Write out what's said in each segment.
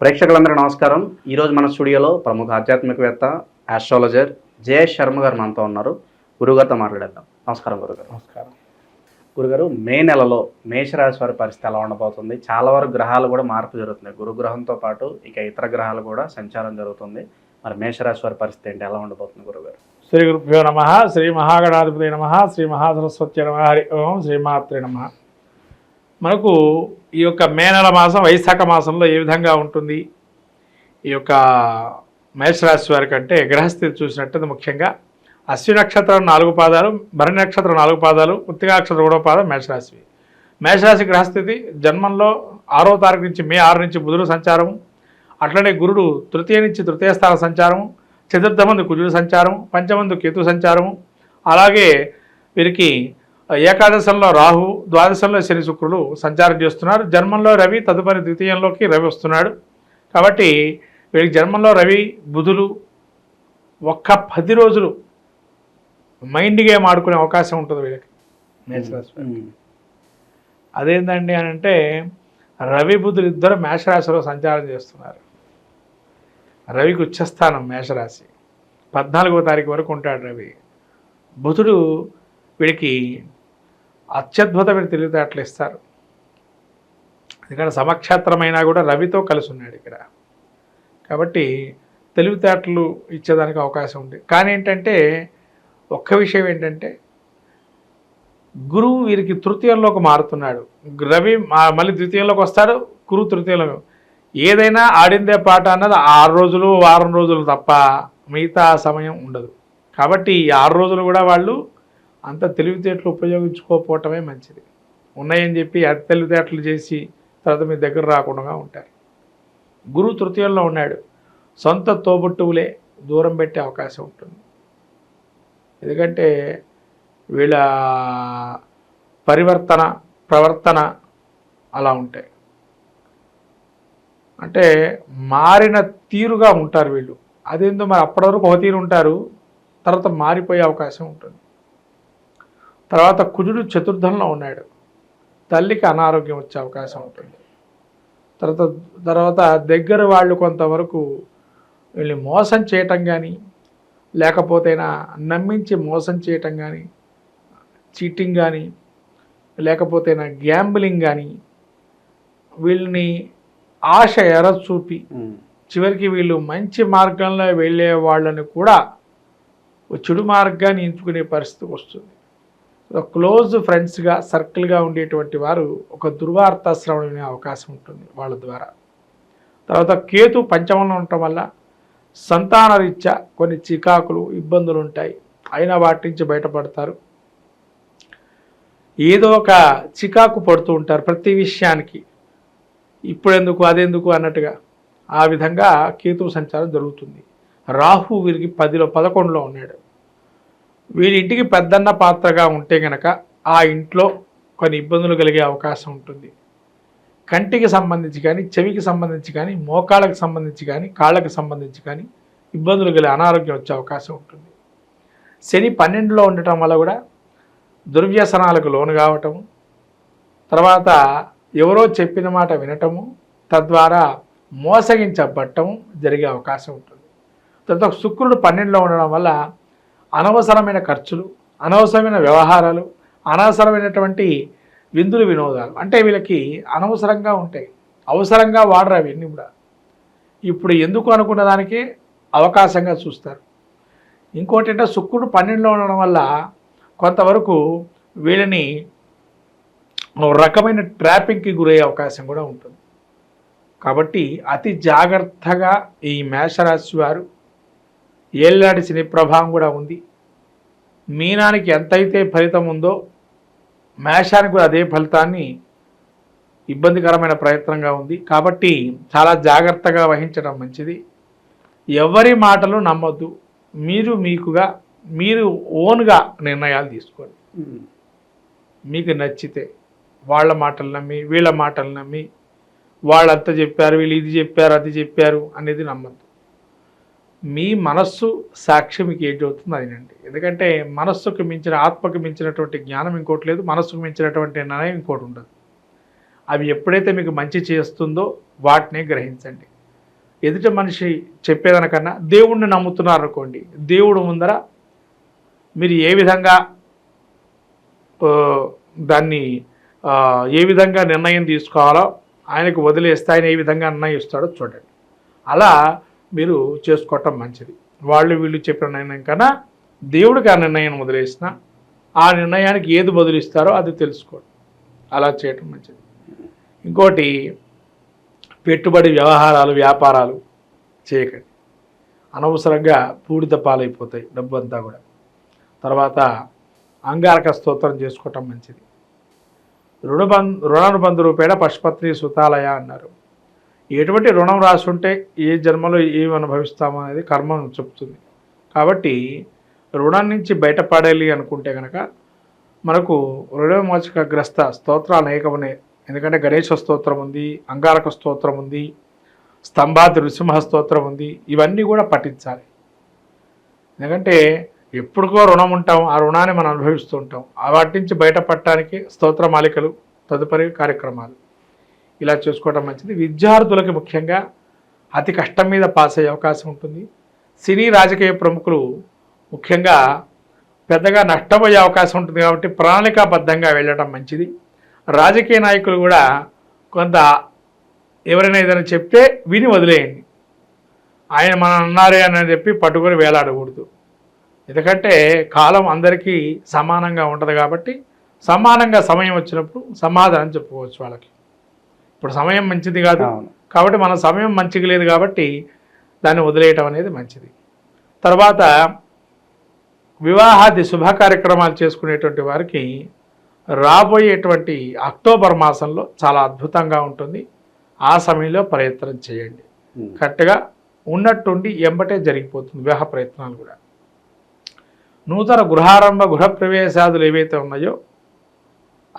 ప్రేక్షకులందరూ నమస్కారం. ఈరోజు మన స్టూడియోలో ప్రముఖ ఆధ్యాత్మికవేత్త ఆస్ట్రాలజర్ జయేష్ శర్మ గారు మనతో ఉన్నారు. గురుగారితో మాట్లాడేద్దాం. నమస్కారం గురుగారు. నమస్కారం. గురుగారు మే నెలలో మేషరాశి వారి పరిస్థితి ఎలా ఉండబోతుంది? చాలా వరకు గ్రహాలు కూడా మార్పు జరుగుతుంది గురుగ్రహంతో పాటు ఇక ఇతర గ్రహాలు కూడా సంచారం జరుగుతుంది. మరి మేషరాశి వారి పరిస్థితి ఏంటి? ఎలా ఉండబోతుంది గురుగారు? శ్రీ గురుభ్యో నమ శ్రీ మహాగణాధిపతి నమ శ్రీ మహాసరస్వతి నమ హరి ఓం శ్రీమాత్రి నమ. మనకు ఈ యొక్క మే నెల మాసం వైశాఖ మాసంలో ఏ విధంగా ఉంటుంది? ఈ యొక్క మేషరాశి వారి కంటే గ్రహస్థితి చూసినట్టయితే ముఖ్యంగా అశ్వి నక్షత్రం నాలుగు పాదాలు భరణి నక్షత్రం నాలుగు పాదాలు కృత్తికా నక్షత్రం మూడో పాదం మేషరాశివి మేషరాశి గ్రహస్థితి జన్మంలో ఆరో తారీఖు నుంచి మే ఆరు నుంచి బుధుడు సంచారం అట్లనే గురుడు తృతీయ నుంచి తృతీయ స్థాన సంచారం చతుర్థమందు కుజుడు సంచారం పంచమందు కేతు సంచారం అలాగే వీరికి ఏకాదశంలో రాహు ద్వాదశంలో శని శుక్రుడు సంచారం చేస్తున్నారు. జన్మంలో రవి తదుపరి ద్వితీయంలోకి రవి వస్తున్నాడు. కాబట్టి వీరికి జన్మంలో రవి బుధులు ఒక్క పది రోజులు మైండ్ గేమ్ ఆడుకునే అవకాశం ఉంటుంది వీళ్ళకి. మేషరాశి. అదేంటండి అని అంటే రవి బుధులు ఇద్దరు మేషరాశిలో సంచారం చేస్తున్నారు. రవికి ఉచ్చస్థానం మేషరాశి. పద్నాలుగో తారీఖు వరకు ఉంటాడు రవి. బుధుడు వీడికి అత్యద్భుతమైన తెలివితేటలు ఇస్తారు. ఎందుకంటే సమక్షేత్రమైనా కూడా రవితో కలిసి ఉన్నాడు ఇక్కడ. కాబట్టి తెలివితేటలు ఇచ్చేదానికి అవకాశం ఉంది. కానీ ఏంటంటే ఒక్క విషయం ఏంటంటే గురువు వీరికి తృతీయంలోకి మారుతున్నాడు. రవి మా- మళ్ళీ ద్వితీయంలోకి వస్తాడు గురువు తృతీయంలో ఏదైనా ఆడిందే పాట అన్నది ఆరు రోజులు వారం రోజులు తప్ప మిగతా సమయం ఉండదు. కాబట్టి ఈ ఆరు రోజులు కూడా వాళ్ళు అంత తెలివితేటలు ఉపయోగించుకోకపోవటమే మంచిది. ఉన్నాయని చెప్పి అతి తెలివితేటలు చేసి తర్వాత మీ దగ్గర రాకుండా ఉంటారు. గురువు తృతీయంలో ఉన్నాడు. సొంత తోబుట్టువులే దూరం పెట్టే అవకాశం ఉంటుంది. ఎందుకంటే వీళ్ళ పరివర్తన ప్రవర్తన అలా ఉంటాయి. అంటే మారిన తీరుగా ఉంటారు వీళ్ళు. అదేందో మరి అప్పటి వరకు ఒక తీరు ఉంటారు. తర్వాత మారిపోయే అవకాశం ఉంటుంది. తర్వాత కుజుడు చతుర్థంలో ఉన్నాడు. తల్లికి అనారోగ్యం వచ్చే అవకాశం ఉంటుంది. తర్వాత తర్వాత దగ్గర వాళ్ళు కొంతవరకు వీళ్ళని మోసం చేయటం కానీ లేకపోతేనా నమ్మించి మోసం చేయటం కానీ చీటింగ్ కానీ లేకపోతేనా గ్యాంబ్లింగ్ కానీ వీళ్ళని ఆశ ఎర చూపి చివరికి వీళ్ళు మంచి మార్గంలో వెళ్ళే వాళ్ళని కూడా చెడు మార్గాన్ని ఎంచుకునే పరిస్థితి వస్తుంది. క్లోజ్ ఫ్రెండ్స్గా సర్కిల్గా ఉండేటువంటి వారు ఒక దుర్వార్త శ్రవణం వినే అవకాశం ఉంటుంది వాళ్ళ ద్వారా. తర్వాత కేతు పంచమంలో ఉండటం వల్ల సంతాన రీత్యా కొన్ని చికాకులు ఇబ్బందులు ఉంటాయి. అయినా వాటి నుంచి బయటపడతారు. ఏదో ఒక చికాకు పడుతూ ఉంటారు ప్రతి విషయానికి. ఇప్పుడెందుకు అదెందుకు అన్నట్టుగా ఆ విధంగా కేతు సంచారం జరుగుతుంది. రాహు వీరికి పదిలో పదకొండులో ఉన్నాడు. వీరింటికి పెద్దన్న పాత్రగా ఉంటే గనక ఆ ఇంట్లో కొన్ని ఇబ్బందులు కలిగే అవకాశం ఉంటుంది. కంటికి సంబంధించి కానీ చెవికి సంబంధించి కానీ మోకాళ్ళకి సంబంధించి కానీ కాళ్ళకి సంబంధించి కానీ ఇబ్బందులు కలిగే అనారోగ్యం వచ్చే అవకాశం ఉంటుంది. శని పన్నెండులో ఉండటం వల్ల కూడా దుర్వ్యసనాలకు లోను కావటము తర్వాత ఎవరో చెప్పిన మాట వినటము తద్వారా మోసగించబట్టము జరిగే అవకాశం ఉంటుంది. తర్వాత శుక్రుడు పన్నెండులో ఉండడం వల్ల అనవసరమైన ఖర్చులు అనవసరమైన వ్యవహారాలు అనవసరమైనటువంటి విందులు వినోదాలు. అంటే వీళ్ళకి అనవసరంగా ఉంటాయి. అవసరంగా వాడరు అవన్నీ కూడా. ఇప్పుడు ఎందుకు అనుకున్న దానికి అవకాశంగా చూస్తారు. ఇంకోటి అంటే శుక్రుడు పన్నెండులో ఉండడం వల్ల కొంతవరకు వీళ్ళని ఒక రకమైన ట్రాపింగ్కి గురయ్యే అవకాశం కూడా ఉంటుంది. కాబట్టి అతి జాగ్రత్తగా ఈ మేషరాశి వారు ఏళ్ళనాటి శని ప్రభావం కూడా ఉంది. మీనానికి ఎంతైతే ఫలితం ఉందో మేషానికి కూడా అదే ఫలితాన్ని ఇబ్బందికరమైన ప్రయత్నంగా ఉంది. కాబట్టి చాలా జాగ్రత్తగా వహించడం మంచిది. ఎవరి మాటలు నమ్మొద్దు. మీరు మీకుగా మీరు ఓన్గా నిర్ణయాలు తీసుకోండి. మీకు నచ్చితే వాళ్ళ మాటలు నమ్మి వీళ్ళ మాటలు నమ్మి వాళ్ళంతా చెప్పారు వీళ్ళు ఇది చెప్పారు అది చెప్పారు అనేది నమ్మద్దు. మీ మనస్సు సాక్షి మీకు ఏంటి అవుతుంది ఎందుకంటే మనస్సుకు మించిన ఆత్మకు మించినటువంటి జ్ఞానం ఇంకోటి లేదు మనస్సుకు మించినటువంటి నిర్ణయం ఇంకోటి ఉండదు. అవి ఎప్పుడైతే మీకు మంచి చేస్తుందో వాటిని గ్రహించండి. ఎదుటి మనిషి చెప్పేదానికన్నా దేవుణ్ణి నమ్ముతున్నారు అనుకోండి దేవుడు ముందర మీరు ఏ విధంగా దాన్ని ఏ విధంగా నిర్ణయం తీసుకోవాలో ఆయనకు వదిలేస్తే ఆయన ఏ విధంగా నిర్ణయిస్తాడో చూడండి. అలా మీరు చేసుకోవటం మంచిది. వాళ్ళు వీళ్ళు చెప్పిన నిర్ణయం కన్నా దేవుడికి ఆ నిర్ణయం వదిలేసిన ఆ నిర్ణయానికి ఏది బదులిస్తారో అది తెలుసుకోండి అలా చేయటం మంచిది. ఇంకోటి పెట్టుబడి వ్యవహారాలు వ్యాపారాలు చేయకండి. అనవసరంగా పూడిద పాలైపోతాయి డబ్బు అంతా కూడా. తర్వాత అంగారక స్తోత్రం చేసుకోవటం మంచిది. రుణబంధ రుణానుబంధ రూపేణ పశుపత్ని సుతాలయ అన్నారు. ఎటువంటి రుణం రాసుంటే ఏ జన్మలో ఏమి అనుభవిస్తామో అనేది కర్మ చెప్తుంది. కాబట్టి రుణం నుంచి బయటపడాలి అనుకుంటే కనుక మనకు రుణమోచక గ్రస్త స్తోత్రాలు అనేకమనే ఎందుకంటే గణేశ స్తోత్రం ఉంది అంగారక స్తోత్రం ఉంది స్తంభాది నృసింహ స్తోత్రం ఉంది. ఇవన్నీ కూడా పఠించాలి. ఎందుకంటే ఎప్పుడుకో రుణం ఉంటాం ఆ రుణాన్ని మనం అనుభవిస్తూ ఉంటాం. ఆ వాటి నుంచి బయటపడటానికి స్తోత్ర మాలికలు తదుపరి కార్యక్రమాలు. ఇలా చేసుకోవడం మంచిది. విద్యార్థులకి ముఖ్యంగా అతి కష్టం మీద పాస్ అయ్యే అవకాశం ఉంటుంది. సినీ రాజకీయ ప్రముఖులు ముఖ్యంగా పెద్దగా నష్టపోయే అవకాశం ఉంటుంది కాబట్టి ప్రణాళికాబద్ధంగా వెళ్ళడం మంచిది. రాజకీయ నాయకులు కూడా కొంత ఎవరైనా ఏదైనా చెప్తే విని వదిలేయండి. ఆయన మనం అన్నారే అని చెప్పి పట్టుకొని వేలాడకూడదు. ఎందుకంటే కాలం అందరికీ సమానంగా ఉంటుంది కాబట్టి సమానంగా సమయం వచ్చినప్పుడు సమాధానం చెప్పుకోవచ్చు వాళ్ళకి. ఇప్పుడు సమయం మంచిది కాదు. కాబట్టి మన సమయం మంచిగా లేదు కాబట్టి దాన్ని వదిలేయటం అనేది మంచిది. తర్వాత వివాహాది శుభ కార్యక్రమాలు చేసుకునేటువంటి వారికి రాబోయేటువంటి అక్టోబర్ మాసంలో చాలా అద్భుతంగా ఉంటుంది. ఆ సమయంలో ప్రయత్నం చేయండి. కరెక్ట్గా ఉన్నట్టుండి ఎంబటే జరిగిపోతుంది వివాహ ప్రయత్నాలు కూడా. నూతన గృహారంభ గృహప్రవేశాదులు ఏవైతే ఉన్నాయో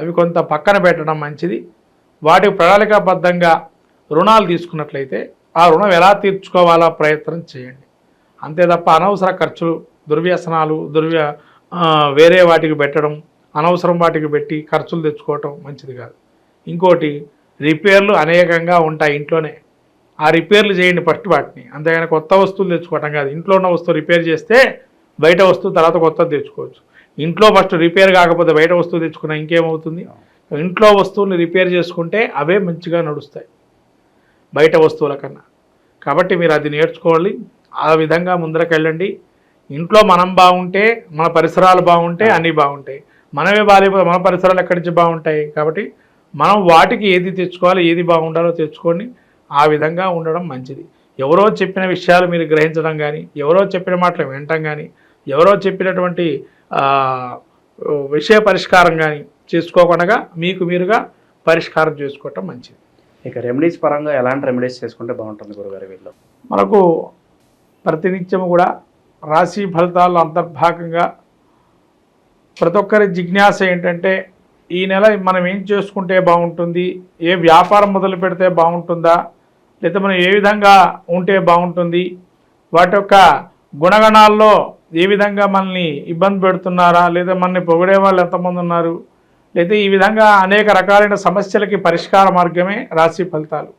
అవి కొంత పక్కన పెట్టడం మంచిది. వాటికి ప్రణాళికాబద్ధంగా రుణాలు తీసుకున్నట్లయితే ఆ రుణం ఎలా తీర్చుకోవాలో ప్రయత్నం చేయండి. అంతే తప్ప అనవసర ఖర్చులు దుర్వ్యసనాలు దుర్వ్య వేరే వాటికి పెట్టడం అనవసరం వాటికి పెట్టి ఖర్చులు తెచ్చుకోవటం మంచిది కాదు. ఇంకోటి రిపేర్లు అనేకంగా ఉంటాయి ఇంట్లోనే. ఆ రిపేర్లు చేయండి ఫస్ట్ వాటిని. అంతేగాని కొత్త వస్తువులు తెచ్చుకోవటం కాదు. ఇంట్లో ఉన్న వస్తువు రిపేర్ చేస్తే బయట వస్తువు తర్వాత కొత్తది తెచ్చుకోవచ్చు. ఇంట్లో ఫస్ట్ రిపేర్ కాకపోతే బయట వస్తువు తెచ్చుకున్నా ఇంకేమవుతుంది? ఇంట్లో వస్తువుని రిపేర్ చేసుకుంటే అవే మంచిగా నడుస్తాయి బయట వస్తువుల కన్నా. కాబట్టి మీరు అది నేర్చుకోవాలి. ఆ విధంగా ముందరకు వెళ్ళండి ఇంట్లో మనం బాగుంటే మన పరిసరాలు బాగుంటే అన్నీ బాగుంటాయి. మనమే బాగాలేకపోతే మన పరిసరాలు ఎక్కడి నుంచి బాగుంటాయి? కాబట్టి మనం వాటికి ఏది తెచ్చుకోవాలి ఏది బాగుండాలో తెచ్చుకొని ఆ విధంగా ఉండడం మంచిది. ఎవరో చెప్పిన విషయాలు మీరు గ్రహించడం కానీ ఎవరో చెప్పిన మాటలు వినటం కానీ ఎవరో చెప్పినటువంటి విషయ పరిష్కారం కానీ చేసుకోకుండా మీకు మీరుగా పరిష్కారం చేసుకోవటం మంచిది. ఇక రెమెడీస్ పరంగా ఎలాంటి రెమెడీస్ చేసుకుంటే బాగుంటుంది గురుగారు వీళ్ళు మనకు ప్రతినిత్యం కూడా రాశి ఫలితాల్లో అంతర్భాగంగా ప్రతి ఒక్కరి జిజ్ఞాస ఏంటంటే ఈ నెల మనం ఏం చేసుకుంటే బాగుంటుంది? ఏ వ్యాపారం మొదలు పెడితే బాగుంటుందా? లేదా మనం ఏ విధంగా ఉంటే బాగుంటుంది? వాటి యొక్క గుణగణాల్లో ఏ విధంగా మనల్ని ఇబ్బంది పెడుతున్నారా? లేదా మనల్ని పొగిడే వాళ్ళు ఎంతమంది ఉన్నారు? అయితే ఈ విధంగా అనేక రకాలైన సమస్యలకి పరిష్కార మార్గమే రాశి ఫలితాలు.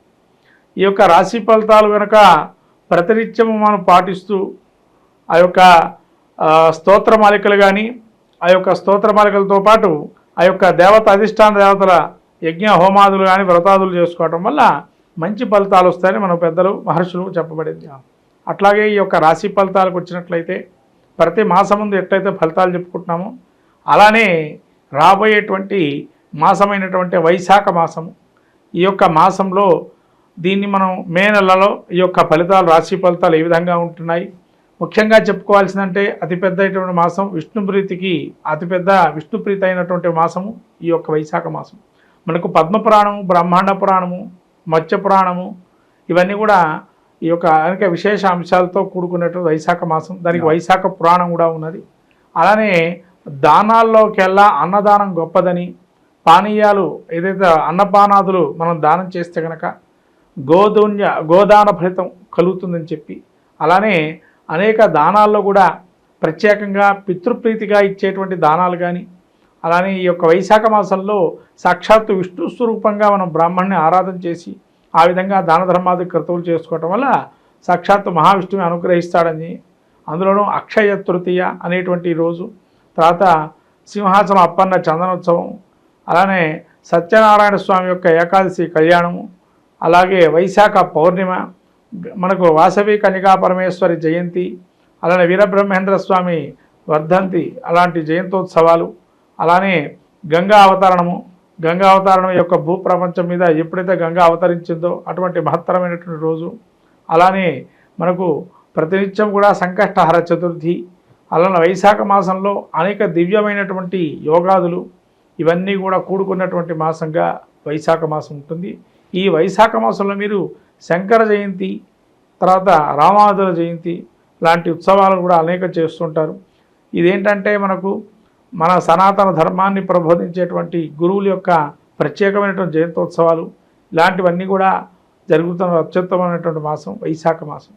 ఈ యొక్క రాశి ఫలితాలు కనుక ప్రతినిత్యము మనం పాటిస్తూ ఆ యొక్క స్తోత్రమాలికలు మాలికలు కానీ ఆ యొక్క స్తోత్రమాలికలతో పాటు ఆ యొక్క దేవత అధిష్టాన దేవతల యజ్ఞ హోమాదులు కానీ వ్రతాదులు చేసుకోవటం వల్ల మంచి ఫలితాలు వస్తాయని మన పెద్దలు మహర్షులు చెప్పబడింది. అట్లాగే ఈ యొక్క రాశి ఫలితాలకు వచ్చినట్లయితే ప్రతి మాసం ముందు ఎట్లయితే ఫలితాలు చెప్పుకుంటున్నామో అలానే రాబోయేటువంటి మాసమైనటువంటి వైశాఖ మాసము. ఈ యొక్క మాసంలో దీన్ని మనం మే నెలలో ఈ యొక్క ఫలితాలు రాశి ఫలితాలు ఏ విధంగా ఉంటున్నాయి? ముఖ్యంగా చెప్పుకోవాల్సిందంటే అతిపెద్ద మాసం విష్ణుప్రీతికి అతిపెద్ద విష్ణుప్రీతి అయినటువంటి మాసము ఈ యొక్క వైశాఖ మాసం మనకు పద్మపురాణము బ్రహ్మాండ పురాణము మత్స్య పురాణము ఇవన్నీ కూడా ఈ యొక్క అనేక విశేష అంశాలతో కూడుకున్నటువంటి వైశాఖ మాసం. దానికి వైశాఖ పురాణం కూడా ఉన్నది. అలానే దానాల్లోకెల్లా అన్నదానం గొప్పదని పానీయాలు ఏదైతే అన్నపానాదులు మనం దానం చేస్తే కనుక గోధున్య గోదాన ఫలితం కలుగుతుందని చెప్పి అలానే అనేక దానాల్లో కూడా ప్రత్యేకంగా పితృప్రీతిగా ఇచ్చేటువంటి దానాలు కానీ అలానే ఈ యొక్క వైశాఖ మాసంలో సాక్షాత్తు విష్ణు స్వరూపంగా మనం బ్రాహ్మణ్ణి ఆరాధన చేసి ఆ విధంగా దాన ధర్మాది క్రతువులు చేసుకోవటం వల్ల సాక్షాత్తు మహావిష్ణువుని అనుగ్రహిస్తాడని అందులోనూ అక్షయ తృతీయ అనేటువంటి రోజు తర్వాత సింహాచలం అప్పన్న చందనోత్సవం అలానే సత్యనారాయణ స్వామి యొక్క ఏకాదశి కళ్యాణము అలాగే వైశాఖ పౌర్ణిమ మనకు వాసవి కన్యకా పరమేశ్వరి జయంతి అలానే వీరబ్రహ్మేంద్ర స్వామి వర్ధంతి అలాంటి జయంతోత్సవాలు అలానే గంగా అవతరణము గంగా అవతరణం యొక్క భూప్రపంచం మీద ఎప్పుడైతే గంగా అవతరించిందో అటువంటి మహత్తరమైనటువంటి రోజు అలానే మనకు ప్రతినిత్యం కూడా సంకష్టహర చతుర్థి అలానే వైశాఖ మాసంలో అనేక దివ్యమైనటువంటి యోగాదులు ఇవన్నీ కూడా కూడుకున్నటువంటి మాసంగా వైశాఖ మాసం ఉంటుంది. ఈ వైశాఖ మాసంలో మీరు శంకర జయంతి తర్వాత రామాదుల జయంతి లాంటి ఉత్సవాలు కూడా అనేక చేస్తుంటారు. ఇదేంటంటే మనకు మన సనాతన ధర్మాన్ని ప్రబోధించేటువంటి గురువుల యొక్క ప్రత్యేకమైనటువంటి జయంతోత్సవాలు ఇలాంటివన్నీ కూడా జరుగుతున్న అత్యుత్తమైనటువంటి మాసం వైశాఖ మాసం.